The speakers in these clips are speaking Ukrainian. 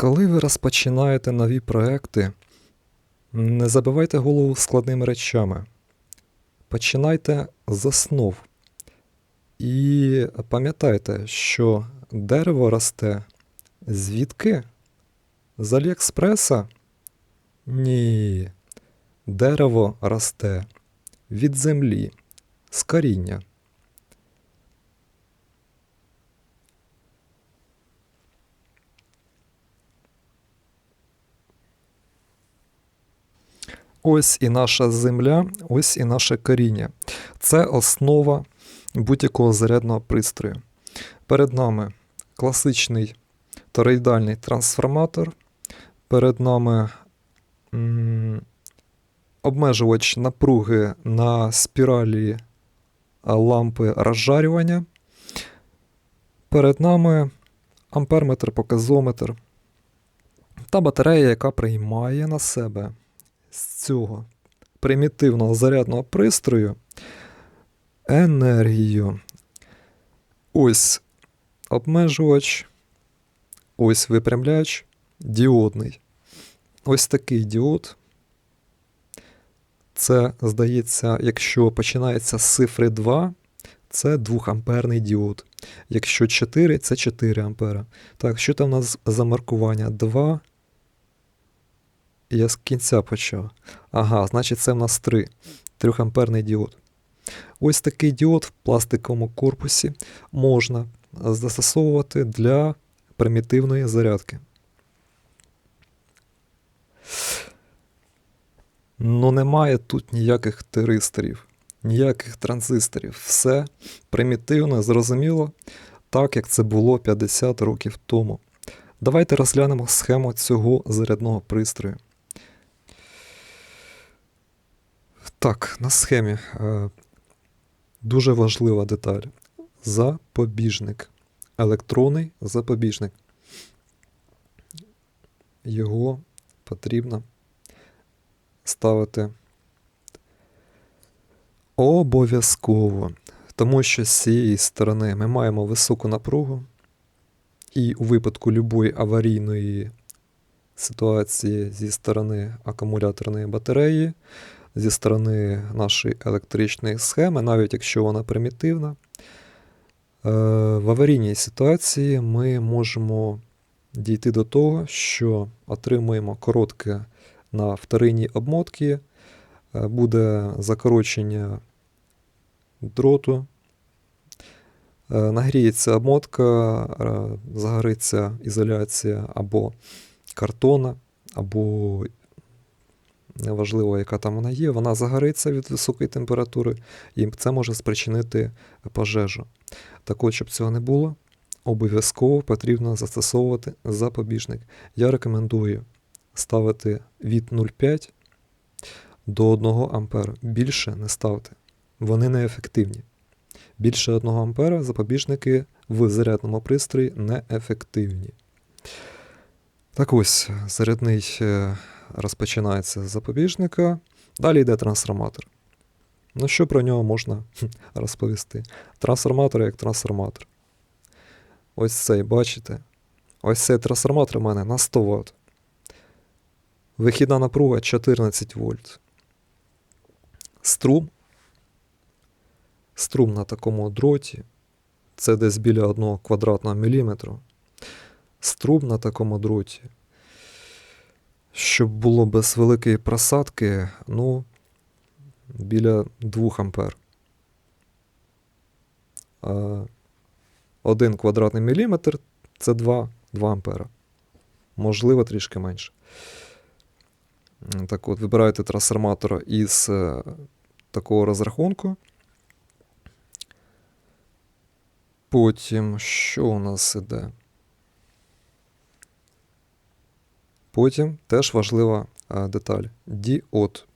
Коли ви розпочинаєте нові проекти, не забивайте голову складними речами. Починайте з основ. І пам'ятайте, що дерево росте звідки? З Аліекспреса? Ні. Дерево росте від землі, з коріння. Ось і наша земля, ось і наше коріння. Це основа будь-якого зарядного пристрою. Перед нами класичний тороїдальний трансформатор. Перед нами м, обмежувач напруги на спіралі лампи розжарювання. Перед нами амперметр, показометр та батарея, яка приймає на себе з цього примітивного зарядного пристрою енергію. Ось обмежувач, ось випрямляч діодний. Ось такий діод. Це, здається, якщо починається з цифри 2, це 2 амперний діод. Якщо 4, це 4 ампера. Так, що там у нас за маркування? 2. Я з кінця почав. Ага, значить це в нас 3. 3 амперний діод. Ось такий діод в пластиковому корпусі можна застосовувати для примітивної зарядки. Ну, немає тут ніяких теристорів, ніяких транзисторів. Все примітивно, зрозуміло, так як це було 50 років тому. Давайте розглянемо схему цього зарядного пристрою. Так, на схемі е, дуже важлива деталь. Запобіжник. Електронний запобіжник. Його потрібно ставити обов'язково, тому що з цієї сторони ми маємо високу напругу, і у випадку любої аварійної ситуації зі сторони акумуляторної батареї, зі сторони нашої електричної схеми, навіть якщо вона примітивна, е, в аварійній ситуації ми можемо дійти до того, що отримуємо коротке на вторинній обмотці, е, буде закорочення дроту, е, нагріється обмотка, загориться ізоляція або картона, або неважливо, яка там вона є, вона загориться від високої температури, і це може спричинити пожежу. Так от, щоб цього не було, обов'язково потрібно застосовувати запобіжник. Я рекомендую ставити від 0,5 до 1 ампера. Більше не ставте. Вони неефективні. Більше 1 ампера запобіжники в зарядному пристрої неефективні. Так ось, зарядний е, розпочинається з запобіжника. Далі йде трансформатор. Ну, що про нього можна розповісти? Трансформатор як трансформатор. Ось цей, бачите? Ось цей трансформатор у мене на 100 Вт. Вихідна напруга 14 вольт. Струм. Струм на такому дроті. Це десь біля 1 квадратного міліметру. Струм на такому дроті. Щоб було без великої просадки, ну, біля 2 ампер. А 1 квадратний міліметр це 2, 2 ампера. Можливо, трішки менше. Так от, вибираєте трансформатор із е, такого розрахунку. Потім, що у нас іде? Потім теж важлива е, деталь діод.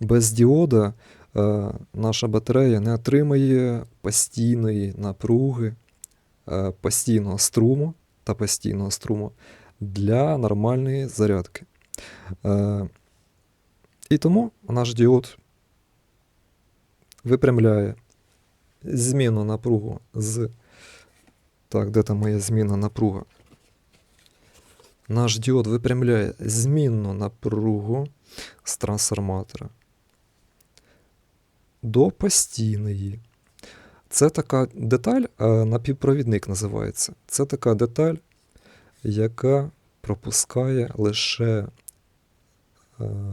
Без діода е, наша батарея не отримає постійної напруги, е, постійного струму та постійного струму для нормальної зарядки. І тому наш діод випрямляє зміну напругу з. Так, де там моя зміна напруга? Наш діод випрямляє змінну напругу з трансформатора до постійної. Це така деталь, а напівпровідник називається. Це така деталь, яка пропускає лише е,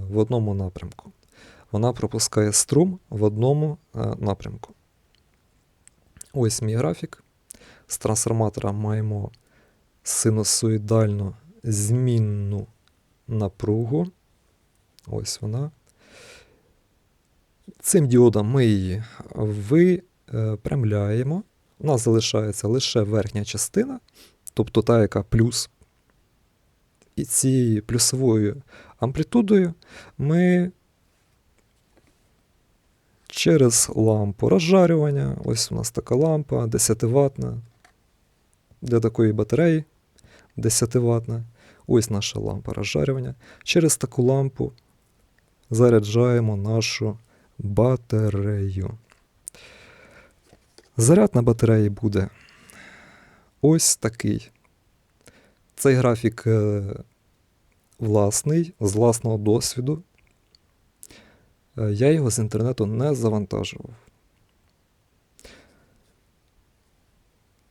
в одному напрямку. Вона пропускає струм в одному е, напрямку. Ось мій графік. З трансформатора маємо синусоїдальну змінну напругу. Ось вона. Цим діодом ми її випрямляємо. У нас залишається лише верхня частина, тобто та, яка плюс. І цією плюсовою амплітудою ми через лампу розжарювання. Ось у нас така лампа 10 ватна для такої батареї 10 ватна. Ось наша лампа розжарювання. Через таку лампу заряджаємо нашу батарею. Заряд на батареї буде ось такий. Цей графік е, власний, з власного досвіду. Е, Я його з інтернету не завантажував.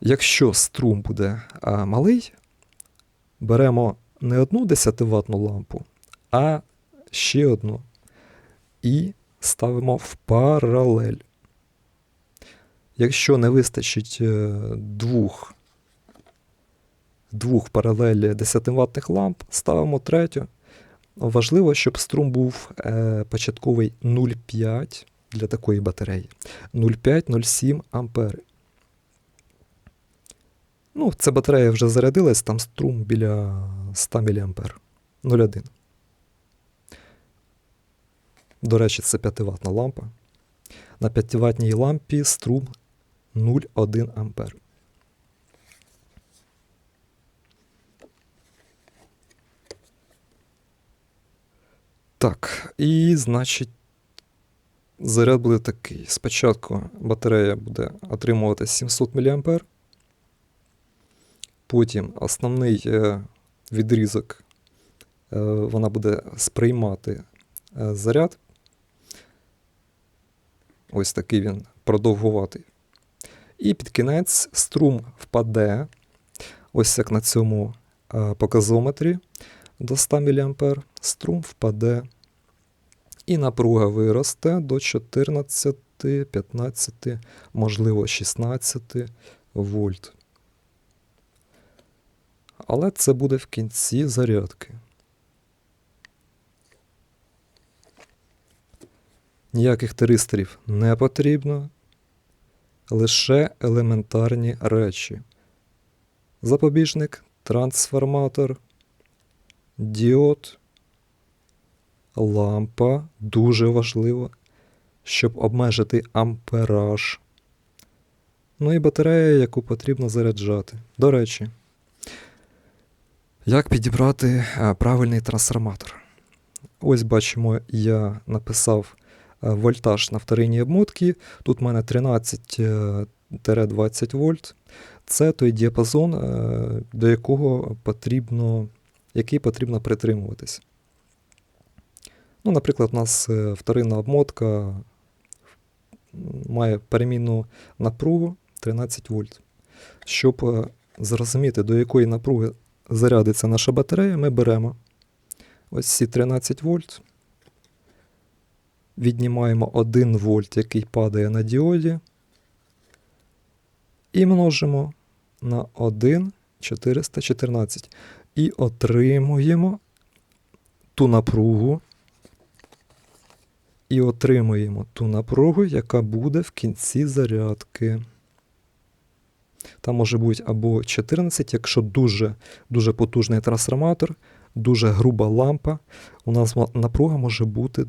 Якщо струм буде а, малий, беремо не одну 10 ватну лампу, а ще одну і ставимо в паралель. Якщо не вистачить е, двох, двох паралель 10 ватних ламп, ставимо третю. Важливо, щоб струм був е, початковий 0,5 для такої батареї. 0,5-0,7 ампери. Ну, ця батарея вже зарядилась, там струм біля 100 мА. 0,1. До речі, це 5 ватна лампа. На 5 ватній лампі струм 0,1 ампер. Так, і значить, заряд буде такий. Спочатку батарея буде отримувати 700 мА. Потім основний е, відрізок е, вона буде сприймати е, заряд. Ось такий він продовгуватий. І під кінець струм впаде, ось як на цьому показометрі до 100 мА. Струм впаде. І напруга виросте до 14, 15, можливо, 16 вольт. Але це буде в кінці зарядки. Ніяких теристорів не потрібно. Лише елементарні речі. Запобіжник, трансформатор, діод, лампа дуже важливо, щоб обмежити ампераж. Ну і батарея, яку потрібно заряджати. До речі, як підібрати правильний трансформатор? Ось бачимо, я написав вольтаж на вторинній обмотці. Тут в мене 13-20 вольт. Це той діапазон, е, до якого потрібно, який потрібно притримуватись. Ну, Наприклад, у нас е, вторинна обмотка має перемінну напругу 13 вольт. Щоб е, зрозуміти, до якої напруги зарядиться наша батарея, ми беремо ось ці 13 вольт. Віднімаємо 1 вольт, який падає на діоді, і множимо на 1,414. І отримуємо ту напругу. І отримуємо ту напругу, яка буде в кінці зарядки. Там може бути або 14, якщо дуже дуже потужний трансформатор, дуже груба лампа. У нас напруга може бути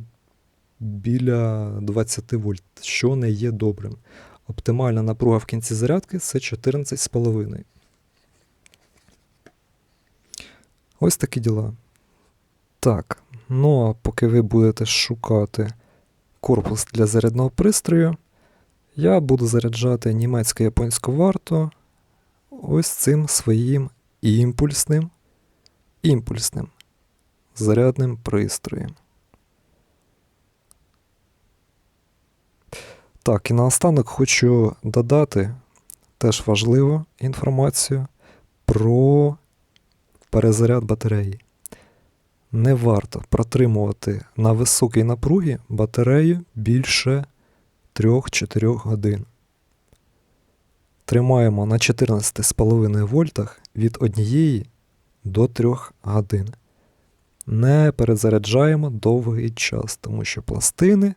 біля 20 вольт, що не є добрим. Оптимальна напруга в кінці зарядки це 14,5. Ось такі діла. Так, ну а поки ви будете шукати корпус для зарядного пристрою, я буду заряджати німецько-японську варту ось цим своїм імпульсним імпульсним зарядним пристроєм. Так, і наостанок хочу додати теж важливу інформацію про перезаряд батареї. Не варто протримувати на високій напругі батарею більше 3-4 годин. Тримаємо на 14,5 вольтах від 1 до 3 годин. Не перезаряджаємо довгий час, тому що пластини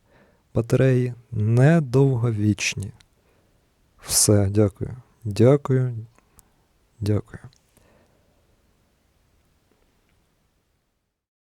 батареї недовговічні. Все, дякую. Дякую. Дякую.